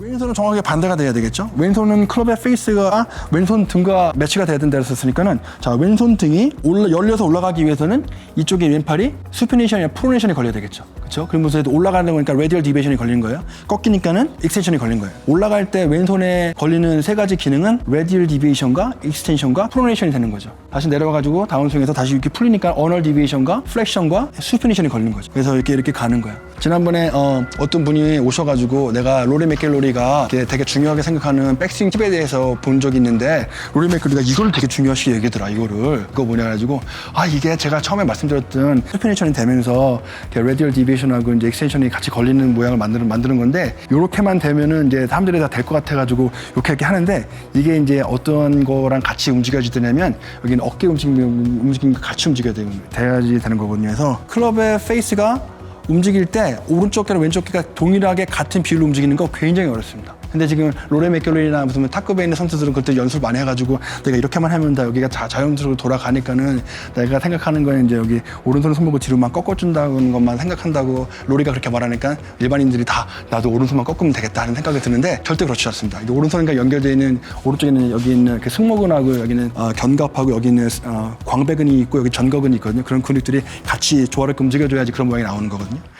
왼손은 정확하게 반대가 돼야 되겠죠. 왼손은 클럽의 페이스가 왼손 등과 매치가 돼야 된다 했었으니까는 자 왼손 등이 올라, 열려서 올라가기 위해서는 이쪽에 왼팔이 수피네이션이나 프로네이션이 걸려야 되겠죠. 그렇죠? 그러면서 올라가는 거니까 레디얼 디베이션이 걸리는 거예요. 꺾이니까는 익스텐션이 걸린 거예요. 올라갈 때 왼손에 걸리는 세 가지 기능은 레디얼 디베이션과 익스텐션과 프로네이션이 되는 거죠. 다시 내려와가지고 다운스윙에서 다시 이렇게 풀리니까 어널 디베이션과 플렉션과 수피네이션이 걸리는 거죠. 그래서 이렇게 이렇게 가는 거예요. 지난번에 어, 어떤 분이 오셔가지고 내가 로리 맥켈로리가 되게 중요하게 생각하는 백스윙 팁에 대해서 본 적이 있는데 로리 맥켈로리가 이걸 되게 중요시 얘기하더라 이거를 그거 뭐냐 가지고 아 이게 제가 처음에 말씀드렸던 스피니션이 되면서 레디얼 디 비에이션하고 이제 익스텐션이 같이 걸리는 모양을 만드는 만드는 건데 요렇게만 되면은 이제 사람들이 다 될 것 같아가지고 이렇게 이렇게 하는데 이게 이제 어떤 거랑 같이 움직여지냐면 여기는 어깨 움직임 움직임과 같이 움직여야 되는 되는 거거든요. 그래서 클럽의 페이스가 움직일 때 오른쪽 개랑 왼쪽 개가 동일하게 같은 비율로 움직이는 거 굉장히 어렵습니다. 근데 지금 로레 맥결론이나 무슨 탁급에 있는 선수들은 그때 연습 많이 해가지고 내가 이렇게만 하면 다 여기가 자, 자연스럽게 돌아가니까는 내가 생각하는 거는 이제 여기 오른손 손목을 뒤로만 꺾어준다는 것만 생각한다고 로리가 그렇게 말하니까 일반인들이 다 나도 오른손만 꺾으면 되겠다 하는 생각이 드는데 절대 그렇지 않습니다. 오른손과 연결되어 있는 오른쪽에 는 여기 있는 그 승모근하고 여기는 어, 견갑하고 여기 있는 어, 광배근이 있고 여기 전거근이 있거든요. 그런 근육들이 같이 조화롭게 움직여줘야지 그런 모양이 나오는 거거든요.